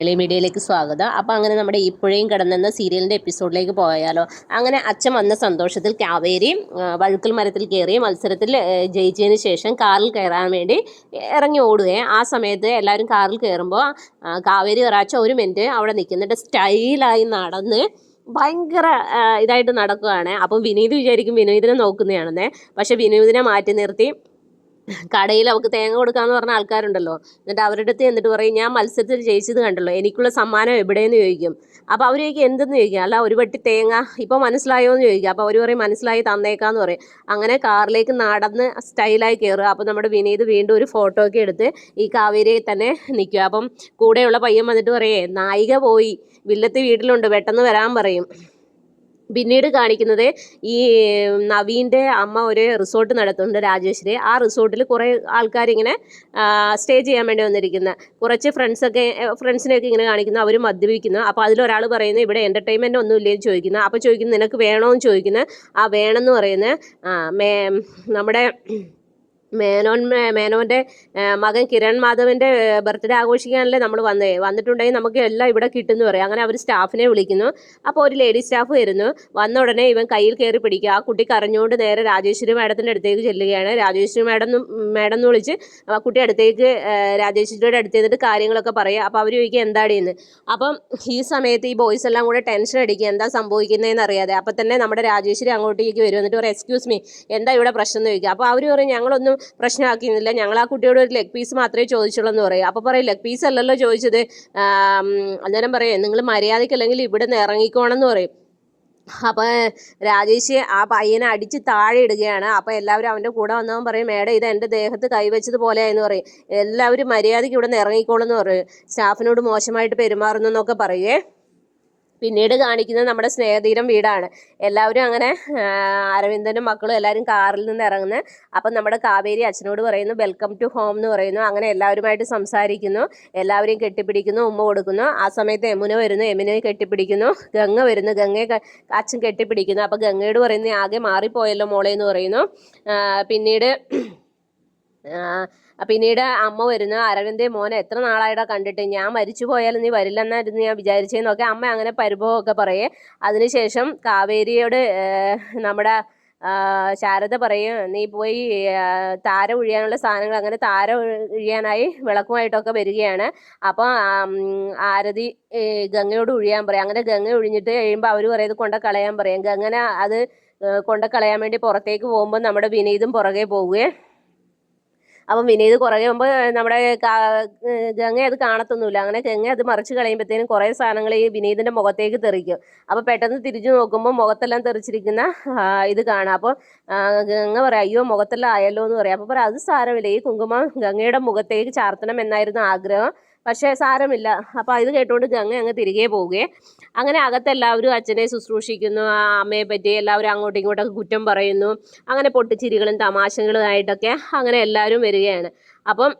മീഡിയയിലേക്ക് സ്വാഗതം. അപ്പോൾ അങ്ങനെ നമ്മുടെ ഇപ്പോഴേയും കിടന്നെന്ന സീരിയലിന്റെ എപ്പിസോഡിലേക്ക് പോയാലോ. അങ്ങനെ അച്ഛൻ വന്ന സന്തോഷത്തിൽ കാവേരി വഴുക്കൽ മരത്തിൽ കയറി മത്സരത്തിൽ ജയിച്ചതിന് ശേഷം കാറിൽ കയറാൻ വേണ്ടി ഇറങ്ങി ഓടുകയും. ആ സമയത്ത് എല്ലാവരും കാറിൽ കയറുമ്പോൾ കാവേരി ഒരാഴ്ച ഒരു മിനിറ്റ് അവിടെ നിൽക്കുന്നിട്ട് സ്റ്റൈലായി നടന്ന് ഭയങ്കര ഇതായിട്ട് നടക്കുകയാണ്. അപ്പം വിനീത് വിചാരിക്കും വിനീതിനെ നോക്കുന്നതാണെന്നേ. പക്ഷേ വിനീതിനെ മാറ്റി നിർത്തി കടയിൽ അവൾക്ക് തേങ്ങ കൊടുക്കാന്ന് പറഞ്ഞ ആൾക്കാരുണ്ടല്ലോ. എന്നിട്ട് അവരുടെ അടുത്ത് എന്നിട്ട് പറയും ഞാൻ മത്സരത്തിൽ ജയിച്ചത് കണ്ടല്ലോ. എനിക്കുള്ള സമ്മാനം എവിടെയെന്ന് ചോദിക്കും. അപ്പോൾ അവർ ചോദിക്കും എന്തെന്ന് ചോദിക്കും? അല്ല ഒരു വട്ടി തേങ്ങ. ഇപ്പോൾ മനസ്സിലായോ എന്ന് ചോദിക്കും. അപ്പോൾ അവർ പറയും മനസ്സിലായി തന്നേക്കാന്ന് പറയും. അങ്ങനെ കാറിലേക്ക് നടന്ന് സ്റ്റൈലായി കയറുക അപ്പോൾ നമ്മുടെ വിനീത് വീണ്ടും ഒരു ഫോട്ടോ ഒക്കെ എടുത്ത് ഈ കാവേരിയിൽ തന്നെ നിൽക്കുക. അപ്പം കൂടെയുള്ള പയ്യൻ വന്നിട്ട് പറയേ നായിക പോയി. വില്ലത്തി വീട്ടിലുണ്ട്. പെട്ടെന്ന് വരാൻ പറയും. പിന്നീട് കാണിക്കുന്നത് ഈ നവീന്റെ അമ്മ ഒരു റിസോർട്ട് നടത്തുന്നുണ്ട് രാജേശ്വരി ആ റിസോർട്ടിൽ കുറേ ആൾക്കാരിങ്ങനെ സ്റ്റേ ചെയ്യാൻ വേണ്ടി വന്നിരിക്കുന്ന. കുറച്ച് ഫ്രണ്ട്സൊക്കെ ഫ്രണ്ട്സിനെയൊക്കെ ഇങ്ങനെ കാണിക്കുന്നു അവർ മദ്യപിക്കുന്നു. അപ്പോൾ അതിലൊരാൾ പറയുന്നത് ഇവിടെ എന്റർടൈൻമെന്റ് ഒന്നും ഇല്ലെന്ന് ചോദിക്കുന്നു. അപ്പോൾ ചോദിക്കുന്നു നിനക്ക് വേണോന്ന് ചോദിക്കുന്നത് ആ വേണമെന്ന് പറയുന്നത് നമ്മുടെ മേനോൻ മേനോന്റെ മകൻ കിരൺ മാധവന്റെ ബർത്ത്ഡേ ആഘോഷിക്കാനല്ലേ നമ്മൾ വന്നേ. വന്നിട്ടുണ്ടെങ്കിൽ നമുക്ക് എല്ലാം ഇവിടെ കിട്ടുമെന്ന് പറയും. അങ്ങനെ അവർ സ്റ്റാഫിനെ വിളിക്കുന്നു. അപ്പോൾ ഒരു ലേഡി സ്റ്റാഫ് വരുന്നു. വന്ന ഉടനെ ഇവൻ കയ്യിൽ കയറി പിടിക്കുക. ആ കുട്ടി കരഞ്ഞുകൊണ്ട് നേരെ രാജേശ്വരി മാഡത്തിന്റെ അടുത്തേക്ക് ചെല്ലുകയാണ്. രാജേശ്വരി മാഡം മാഡം എന്ന് വിളിച്ച് ആ കുട്ടി അടുത്തേക്ക് രാജേശ്വരിയുടെ അടുത്ത് നിന്നിട്ട് കാര്യങ്ങളൊക്കെ പറയുക അപ്പോൾ അവർ ചോദിക്കുക എന്താടി എന്ന് അപ്പം ഈ സമയത്ത് ഈ ബോയ്സ് എല്ലാം കൂടെ ടെൻഷൻ അടിക്കുക. എന്താ സംഭവിക്കുന്നതെന്ന് അറിയാതെ. അപ്പം തന്നെ നമ്മുടെ രാജേശ്വരി അങ്ങോട്ടേക്ക് വരും. എന്നിട്ട് പറയും എക്സ്ക്യൂസ് മീ എന്താ ഇവിടെ പ്രശ്നം? എന്ന് ചോദിക്കുക. അപ്പോൾ അവർ പറയും ഞങ്ങളൊന്നും പ്രശ്നമാക്കിയിരുന്നില്ല. ഞങ്ങൾ ആ കുട്ടിയോട് ഒരു ലെഗ് പീസ് മാത്രമേ ചോദിച്ചുള്ളൂ എന്ന് പറയും. അപ്പോൾ പറയും ലെഗ് പീസ് അല്ലല്ലോ ചോദിച്ചത്. അന്നേരം പറയും നിങ്ങൾ മര്യാദയ്ക്ക് അല്ലെങ്കിൽ ഇവിടെ നിന്ന് ഇറങ്ങിക്കോണമെന്ന് പറയും. അപ്പോൾ രാജേഷ് ആ പയ്യനെ അടിച്ച് താഴെ ഇടുകയാണ്. അപ്പോൾ എല്ലാവരും അവന്റെ കൂടെ വന്നവൻ പറയും മേഡം ഇത് എന്റെ ദേഹത്ത് കൈവച്ചത് എന്ന് പറയും. എല്ലാവരും മര്യാദയ്ക്ക് ഇവിടെ നിന്ന് ഇറങ്ങിക്കോളെന്ന് പറയും. സ്റ്റാഫിനോട് മോശമായിട്ട് പെരുമാറുന്നു പറയേ. പിന്നീട് കാണിക്കുന്നത് നമ്മുടെ സ്നേഹതീരം വീടാണ്. എല്ലാവരും അങ്ങനെ അരവിന്ദനും മക്കളും എല്ലാവരും കാറിൽ നിന്ന് ഇറങ്ങുന്നു. അപ്പം നമ്മുടെ കാവേരി അച്ഛനോട് പറയുന്നു വെൽക്കം ടു ഹോം എന്ന് പറയുന്നു. അങ്ങനെ എല്ലാവരുമായിട്ട് സംസാരിക്കുന്നു. എല്ലാവരെയും കെട്ടിപ്പിടിക്കുന്നു ഉമ്മ കൊടുക്കുന്നു. ആ സമയത്ത് യമുന വരുന്നു യമുനയെ കെട്ടിപ്പിടിക്കുന്നു. ഗംഗ വരുന്നു ഗംഗയെ അച്ഛൻ കെട്ടിപ്പിടിക്കുന്നു. അപ്പം ഗംഗയോട് പറയുന്നു ആകെ മാറിപ്പോയല്ലോ മോളെ എന്ന് പറയുന്നു. പിന്നീട് പിന്നീട് അമ്മ വരുന്നു. അരവിന്ദ് മോനെ എത്ര നാളായിട്ടാ കണ്ടിട്ട്? ഞാൻ മരിച്ചു പോയാലും നീ വരില്ലെന്നായിരുന്നു ഞാൻ വിചാരിച്ചതെന്നൊക്കെ അമ്മ അങ്ങനെ പരിഭവമൊക്കെ പറയേ. അതിനുശേഷം കാവേരിയോട് നമ്മുടെ ശാരദ പറയും നീ പോയി താര ഒഴിയാനുള്ള സാധനങ്ങൾ അങ്ങനെ താര ഒഴിയാനായി വിളക്കുമായിട്ടൊക്കെ വരികയാണ്. അപ്പോൾ ആരതി ഗംഗയോട് ഒഴിയാൻ പറയും. അങ്ങനെ ഗംഗ ഒഴിഞ്ഞിട്ട് കഴിയുമ്പോൾ അവർ പറയുന്നത് കൊണ്ട കളയാൻ പറയും. ഗംഗന അത് കൊണ്ട കളയാൻ വേണ്ടി പുറത്തേക്ക് പോകുമ്പോൾ നമ്മുടെ വിനീതും പുറകെ പോവുകയെ. അപ്പം വിനീത് കുറേ മുമ്പ് നമ്മുടെ ഗംഗ അത് കാണത്തൊന്നുമില്ല. അങ്ങനെ ഗംഗ അത് മറിച്ച് കളയുമ്പോഴത്തേനും കുറേ സാധനങ്ങൾ ഈ വിനീതിന്റെ മുഖത്തേക്ക് തെറിക്കും. അപ്പോൾ പെട്ടെന്ന് തിരിഞ്ഞു നോക്കുമ്പോൾ മുഖത്തെല്ലാം തെറിച്ചിരിക്കുന്ന ഇത് കാണാം. അപ്പോൾ ഗംഗ പറയാം അയ്യോ മുഖത്തെല്ലാം ആയല്ലോ എന്ന് പറയാം. അപ്പോൾ പറയാം അത് സാരമില്ല. ഈ കുങ്കുമം ഗംഗയുടെ മുഖത്തേക്ക് ചാർത്തണം എന്നായിരുന്നു ആഗ്രഹം. പക്ഷേ സാരമില്ല. അപ്പോൾ ഇത് കേട്ടുകൊണ്ട് ഗംഗ അങ്ങ് തിരികെ പോവുകയെ അങ്ങനെ അകത്തെല്ലാവരും അച്ഛനെ ശുശ്രൂഷിക്കുന്നു ആ അമ്മയെ പറ്റി എല്ലാവരും അങ്ങോട്ടും ഇങ്ങോട്ടൊക്കെ കുറ്റം പറയുന്നു. അങ്ങനെ പൊട്ടിച്ചിരികളും തമാശകളും ആയിട്ടൊക്കെ അങ്ങനെ എല്ലാവരും വരികയാണ്. അപ്പം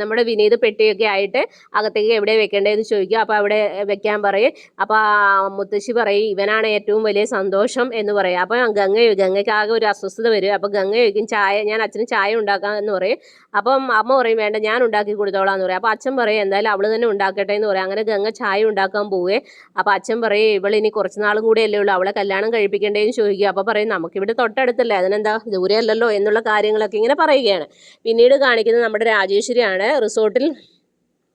നമ്മുടെ വിനീത് പെട്ടിയൊക്കെ ആയിട്ട് അകത്തേക്ക് എവിടെ വെക്കേണ്ടതെന്ന് ചോദിക്കും. അപ്പോൾ അവിടെ വെക്കാൻ പറയും. അപ്പോൾ മുത്തശ്ശി പറയും ഇവനാണ് ഏറ്റവും വലിയ സന്തോഷം എന്ന് പറയും. അപ്പോൾ ഗംഗ ഗംഗയ്ക്ക് ആകെ ഒരു അസ്വസ്ഥത വരും. അപ്പോൾ ഗംഗ ചോദിക്കും ചായ ഞാൻ അച്ഛന് ചായ ഉണ്ടാക്കാം എന്ന് പറയും. അപ്പം അമ്മ പറയും വേണ്ട ഞാൻ ഉണ്ടാക്കി കൊടുത്തോളാം എന്ന് പറയും. അപ്പോൾ അച്ഛൻ പറയും എന്തായാലും അവൾ തന്നെ ഉണ്ടാക്കട്ടെ എന്ന് പറയും. അങ്ങനെ ഗംഗ ചായ ഉണ്ടാക്കാൻ പോവേ. അപ്പോൾ അച്ഛൻ പറയും ഇവൾ ഇനി കുറച്ച് നാളും കൂടെ അല്ലേ ഉള്ളൂ അവളെ കല്യാണം കഴിപ്പിക്കേണ്ടതെന്ന് ചോദിക്കും. അപ്പോൾ പറയും നമുക്കിവിടെ തൊട്ടടുത്തല്ലേ അതിനെന്താ ദൂരെ അല്ലല്ലോ എന്നുള്ള കാര്യങ്ങളൊക്കെ ഇങ്ങനെ പറയുകയാണ്. പിന്നീട് കാണിക്കുന്നത് നമ്മുടെ രാജേശ്വരിയാണ് റിസോർട്ടിൽ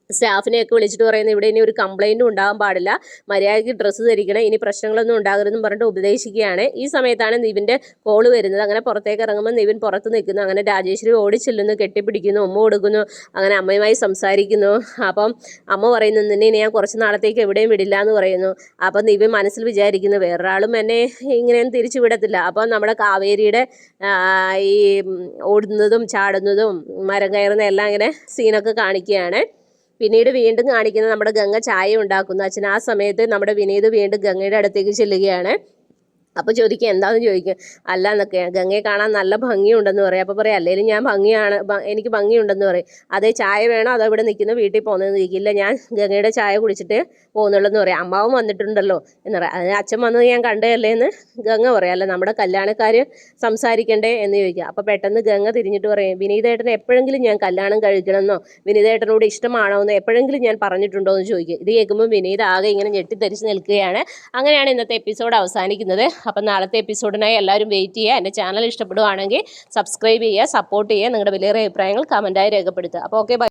സ്റ്റാഫിനെയൊക്കെ വിളിച്ചിട്ട് പറയുന്നത് ഇവിടെ ഇനി ഒരു കംപ്ലൈന്റും ഉണ്ടാകാൻ പാടില്ല. മര്യാദയ്ക്ക് ഡ്രസ്സ് ധരിക്കണം. ഇനി പ്രശ്നങ്ങളൊന്നും ഉണ്ടാകരുതെന്ന് പറഞ്ഞിട്ട് ഉപദേശിക്കുകയാണ്. ഈ സമയത്താണ് നിവിന്റെ കോൾ വരുന്നത്. അങ്ങനെ പുറത്തേക്ക് ഇറങ്ങുമ്പോൾ നിവിൻ പുറത്ത് നിൽക്കുന്നു. അങ്ങനെ രാജേശ്വരി ഓടിച്ചെല്ലുന്നു കെട്ടിപ്പിടിക്കുന്നു ഉമ്മ കൊടുക്കുന്നു അങ്ങനെ അമ്മയുമായി സംസാരിക്കുന്നു. അപ്പം അമ്മ പറയുന്നു നിന്നെ ഞാൻ കുറച്ച് നാളത്തേക്ക് എവിടെയും വിടില്ല എന്ന് പറയുന്നു. അപ്പം നിവിൻ മനസ്സിൽ വിചാരിക്കുന്നു വേറൊരാളും എന്നെ ഇങ്ങനെയൊന്നും തിരിച്ചു വിടത്തില്ല. അപ്പം നമ്മുടെ കാവേരിയുടെ ഈ ഓടുന്നതും ചാടുന്നതും മരം കയറുന്ന എല്ലാം ഇങ്ങനെ സീനൊക്കെ കാണിക്കുകയാണ്. പിന്നീട് വീണ്ടും കാണിക്കുന്നത് നമ്മുടെ ഗംഗ ചായ ഉണ്ടാക്കുന്നു. അച്ഛൻ ആ സമയത്ത് നമ്മുടെ വിനീത് വീണ്ടും ഗംഗയുടെ അടുത്തേക്ക് ചെല്ലുകയാണ്. അപ്പോൾ ചോദിക്കുക എന്താണെന്ന് ചോദിക്കും? അല്ല എന്നൊക്കെ. ഗംഗയെ കാണാൻ നല്ല ഭംഗിയുണ്ടെന്ന് പറയും. അപ്പോൾ പറയാം അല്ലെങ്കിലും ഞാൻ ഭംഗിയാണ് എനിക്ക് ഭംഗിയുണ്ടെന്ന് പറയും. അതേ ചായ വേണോ? അതോ ഇവിടെ നിൽക്കുന്ന വീട്ടിൽ പോകുന്നതെന്ന് ചോദിക്കില്ല ഞാൻ ഗംഗയുടെ ചായ കുടിച്ചിട്ട് പോകുന്നുള്ളൂ എന്ന് പറയും. അമ്മാവും വന്നിട്ടുണ്ടല്ലോ എന്ന് പറയാം. അതിന് അച്ഛൻ വന്നത് ഞാൻ കണ്ടതല്ലേ? എന്ന് ഗംഗ പറയാം. അല്ല നമ്മുടെ കല്യാണക്കാർ സംസാരിക്കണ്ടേ? എന്ന് ചോദിക്കുക അപ്പോൾ പെട്ടെന്ന് ഗംഗ തിരിഞ്ഞിട്ട് പറയും വിനീതേട്ടനെ എപ്പോഴെങ്കിലും ഞാൻ കല്യാണം കഴിക്കണമെന്നോ? വിനീതേട്ടനോട് ഇഷ്ടമാണോ എന്നോ എപ്പോഴെങ്കിലും ഞാൻ പറഞ്ഞിട്ടുണ്ടോ എന്ന് ചോദിക്കും. ഇത് കേൾക്കുമ്പോൾ വിനീത് ആകെ ഇങ്ങനെ ഞെട്ടിത്തരിച്ച് നിൽക്കുകയാണ്. അങ്ങനെയാണ് ഇന്നത്തെ എപ്പിസോഡ് അവസാനിക്കുന്നത്. അപ്പം നാളത്തെ എപ്പിസോഡിനായി എല്ലാവരും വെയിറ്റ് ചെയ്യുക. എന്റെ ചാനൽ ഇഷ്ടപ്പെടുവാണെങ്കിൽ സബ്സ്ക്രൈബ് ചെയ്യുക സപ്പോർട്ട് ചെയ്യുക. നിങ്ങളുടെ വലിയ അഭിപ്രായങ്ങൾ കമന്റായി രേഖപ്പെടുത്തുക. അപ്പോൾ ഓക്കെ ബൈ